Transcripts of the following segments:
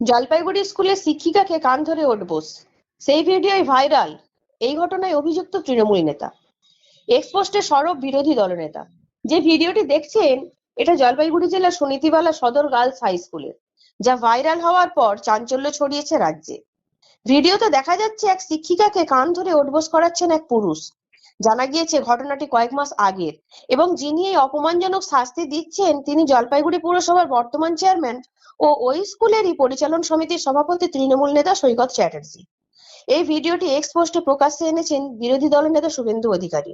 জলপাইগুড়ি স্কুলের শিক্ষিকাকে কান ধরে ওঠবোস সেই ভিডিওই ভাইরাল। এই ঘটনায় অভিযুক্ত তৃণমূল নেতা। এক্সপোস্টে সরব বিরোধী দলনেতা। যে ভিডিওটি দেখছেন, এটা জলপাইগুড়ি জেলার সুনীতিবালা সদর গার্লস হাই স্কুলের, যা ভাইরাল হওয়ার পর চাঞ্চল্য ছড়িয়েছে রাজ্যে। ভিডিওতে দেখা যাচ্ছে, এক শিক্ষিকাকে কান ধরে ওঠবোস করাচ্ছেন এক পুরুষ। জানা গিয়েছে ঘটনাটি কয়েক মাস আগের। এবং যিনি এই অপমানজনক শাস্তি দিচ্ছেন, তিনি জলপাইগুড়ি পুরসভার বর্তমান চেয়ারম্যান ও ওই স্কুলেরই পরিচালন সমিতির সভাপতি তৃণমূল নেতা সৈকত চ্যাটার্জি। এই ভিডিওটি এক্স পোস্টে প্রকাশ্যে এনেছেন বিরোধী দলের নেতা শুভেন্দু অধিকারী।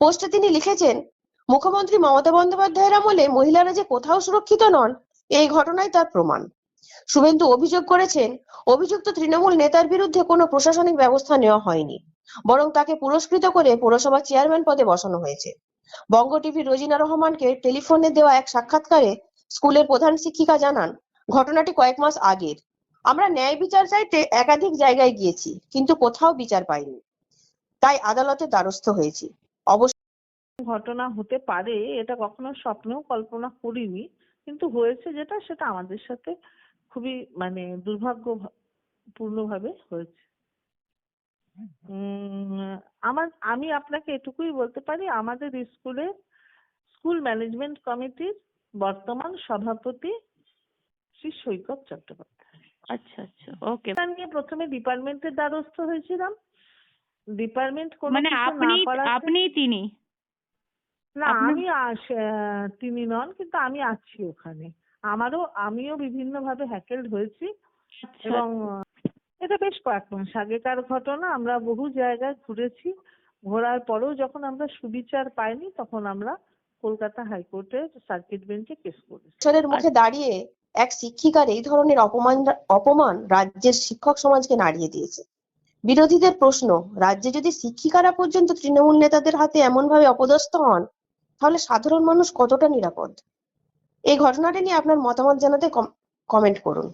পোস্টে তিনি লিখেছেন, মুখ্যমন্ত্রী মমতা বন্দ্যোপাধ্যায়ের আমলে মহিলারা যে কোথাও সুরক্ষিত নন, এই ঘটনাই তার প্রমাণ। শুভেন্দু অভিযোগ করেছেন, অভিযুক্ত তৃণমূল নেতার বিরুদ্ধে কোনো প্রশাসনিক ব্যবস্থা নেওয়া হয়নি। বরং তাকে পুরস্কৃত করে পৌরসভা চেয়ারম্যান পদে বসানো হয়েছে। বঙ্গ টিভির রোজিনা রহমানকে টেলিফোনে দেওয়া এক সাক্ষাৎকারে স্কুলের প্রধান শিক্ষিকা জানান, ঘটনাটি কয়েক মাস আগের। আমরা ন্যায় বিচার চাইতে একাধিক জায়গায় গিয়েছি, কিন্তু কোথাও বিচার পাইনি। তাই আদালতে দ্বারস্থ হয়েছি। অবশ্য ঘটনা হতে পারে, এটা কখনো স্বপ্নেও কল্পনা করিনি, কিন্তু হয়েছে যেটা, সেটা আমাদের সাথে খুবই মানে দুর্ভাগ্য দুর্ভাগ্যপূর্ণভাবে হয়েছে। উম আমার আমি আপনাকে এটুকুই বলতে পারি আমাদের স্কুলে স্কুল ম্যানেজমেন্ট কমিটির বর্তমান সভাপতি শ্রী সৈকত চট্টোপাধ্যায়। আচ্ছা আচ্ছা ওকে। নিয়ে প্রথমে ডিপার্টমেন্টের দ্বারস্থ হয়েছিলাম। ডিপার্টমেন্ট কোনো মানে আপনি না করাতে আপনিই তিনি? না আমি তিনি নন কিন্তু আমি আছি ওখানে। আমারও আমিও বিভিন্ন ভাবে হ্যাকেলড হয়েছি আচ্ছা। এবং এটা বেশ কয়েক মাস আগেকার ঘটনা। আমরা বহু জায়গায় ঘুরেছি। ঘোরার পরেও যখন আমরা সুবিচার পাইনি তখন আমরা কলকাতা হাইকোর্টের সার্কিট বেঞ্চে কেস করেছি। মুখে দাঁড়িয়ে এক শিক্ষিকার এই ধরনের অপমান অপমান রাজ্যের শিক্ষক সমাজকে নাড়িয়ে দিয়েছে। বিরোধীদের প্রশ্ন রাজ্যে যদি শিক্ষিকারা পর্যন্ত তৃণমূল নেতাদের হাতে এমনভাবে অপদস্থ হন তাহলে সাধারণ মানুষ কতটা নিরাপদ? এই ঘটনাটি নিয়ে আপনার মতামত জানাতে কমেন্ট করুন।